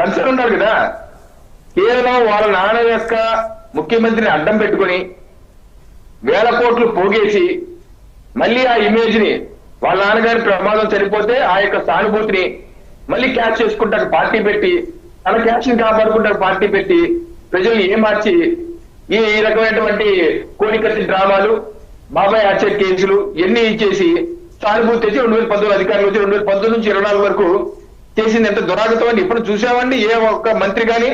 Concern ఉన్నాడు కదా. కేవలం వాళ్ళ నాన్న యొక్క ముఖ్యమంత్రిని అడ్డం పెట్టుకొని వేల కోట్లు పోగేసి మళ్ళీ ఆ ఇమేజ్ని వాళ్ళ నాన్నగారి ప్రమాదం చనిపోతే ఆ యొక్క సానుభూతిని మళ్ళీ క్యాచ్ చేసుకుంటారు పార్టీ పెట్టి తన క్యాచ్ని కాపాడుకుంటారు పార్టీ పెట్టి ప్రజల్ని ఏమార్చి ఈ ఈ రకమైనటువంటి కోడికత్తి డ్రామాలు బాబాయ్ ఆచార్ కేసులు ఇవన్నీ ఇచ్చేసి సానుభూతి తెచ్చి రెండు వేల పంతొమ్మిది అధికారులు వచ్చి రెండు వేల పంతొమ్మిది నుంచి ఇరవై నాలుగు వరకు చేసింది ఎంత దురాగతం అండి ఇప్పుడు చూసామండి? ఏ ఒక్క మంత్రి గాని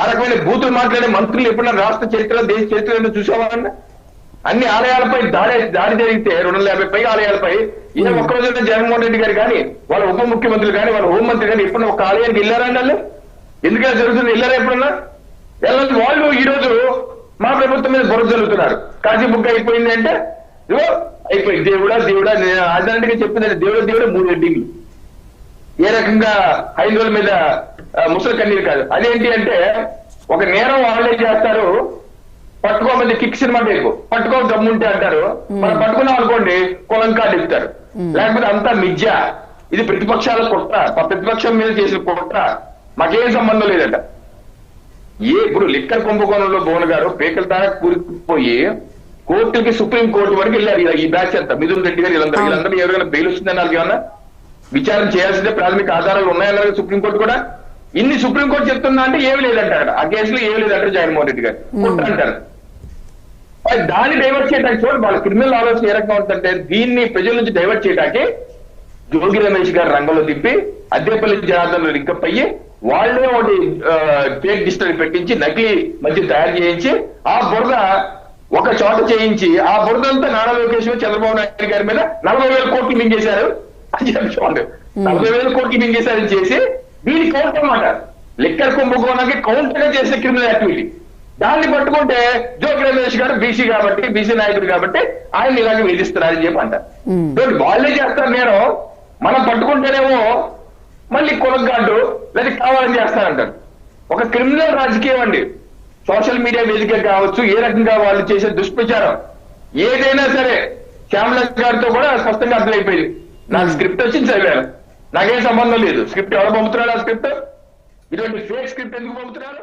ఆ రకమైన బూతులు మాట్లాడే మంత్రులు ఎప్పుడన్నా రాష్ట్ర చరిత్ర దేశ చరిత్ర చూసామన్నా అన్ని ఆలయాలపై దాడి దాడి జరిగితే రెండు వందల యాభై పై ఆలయాలపై ఏ ఒక్క రోజు జగన్మోహన్ రెడ్డి గారు కానీ వాళ్ళ ఉప ముఖ్యమంత్రులు కానీ వాళ్ళ హోంమంత్రి కానీ ఎప్పుడన్నా ఒక ఆలయానికి వెళ్ళారండి వాళ్ళు? ఎందుకని జరుగుతుంది? వెళ్ళారా ఎప్పుడన్నా? వెళ్ళాలి వాళ్ళు ఈ రోజు మా ప్రభుత్వం మీద బుర్ర జరుగుతున్నారు బుక్ అయిపోయింది అంటే ఇదిగో అయిపోయింది. దేవుడా దేవుడా నేను ఆధారంగా చెప్పింది దేవుడా దేవుడా మూడు హెడ్డింగ్లు. ఏ రకంగా హైందవుల మీద ముసలి కన్నీరు కాదు. అదేంటి అంటే ఒక నేరం వాళ్ళే చేస్తారు పట్టుకోమంది కిక్ సినిమా టైపు పట్టుకో దమ్ముంటే అంటారు. మనం పట్టుకున్నాం అనుకోండి కులం కార్డు ఇస్తారు. లేకపోతే అంతా మిథ్య ఇది ప్రతిపక్షాల కుట్ర. ప్రతిపక్షం మీద చేసిన కుట్ర. మాకేం సంబంధం లేదట. ఏ ఇప్పుడు లిక్కర్ కుంభకోణంలో భువన్ గారు పేకల దాకా కూరుకుపోయి కోర్టుకి సుప్రీం కోర్టు వరకు వెళ్ళారు. ఇలా ఈ బ్యాచ్ అంతా. మిథున్ రెడ్డి గారు వీళ్ళందరూ వీళ్ళందరూ ఎవరైనా బెయిల్ వస్తుందని వాళ్ళకి ఏమన్నా విచారణ చేయాల్సిందే ప్రాథమిక ఆధారాలు ఉన్నాయన్నారు సుప్రీంకోర్టు కూడా. ఇన్ని సుప్రీంకోర్టు చెప్తుందా అంటే ఏమి లేదంటారు. ఆ కేసులో ఏమి లేదంటారు జగన్మోహన్ రెడ్డి గారు. అంటారు దాన్ని డైవర్ట్ చేయడానికి చూడండి వాళ్ళ క్రిమినల్ ఆలోచన ఏ రకంగా ఉంటుందంటే దీన్ని ప్రజల నుంచి డైవర్ట్ చేయడానికి జోగి రమేష్ గారు రంగంలో దింపి అద్దెపల్లి జనార్దన్ లింకప్ అయ్యి వాళ్ళే ఒకటి ఫేక్ డిస్టరీ పెట్టించి నకిలీ మధ్య తయారు చేయించి ఆ బురద ఒక చోట చేయించి ఆ బురద అంతా నారా లోకేష్ చంద్రబాబు నాయుడు గారి మీద నలభై వేల కోట్లు మింగేశారు. చెప్పి చూడండి నలభై వేల కోట్లు మింగేశారని చేసి దీని కౌంటర్ అన్నమాట. లిక్కర్ కుంభకోణానికి కౌంటర్గా చేసే క్రిమినల్ యాక్టివిటీ దాన్ని పట్టుకుంటే జోగి రమేష్ గారు బీసీ కాబట్టి బీసీ నాయకుడు కాబట్టి ఆయన ఇలాగే వేధిస్తున్నారని చెప్పి అంటారు వాళ్ళే చేస్తారు. నేను మనం పట్టుకుంటేనేమో మళ్ళీ కులగాడు లేదా కావాలని చేస్తారంటారు. ఒక క్రిమినల్ రాజకీయం అండి. సోషల్ మీడియా వేదిక కావచ్చు ఏ రకంగా వాళ్ళు చేసే దుష్ప్రచారం. ఏదైనా సరే శ్యామల గారితో కూడా స్పష్టంగా అర్థమైపోయింది. నాకు స్క్రిప్ట్ వచ్చింది చదివాను నాకేం సంబంధం లేదు. స్క్రిప్ట్ ఎవరు పంపుతున్నాడు ఆ స్క్రిప్ట్ ఇటువంటి ఫేక్ స్క్రిప్ట్ ఎందుకు పంపుతున్నారు?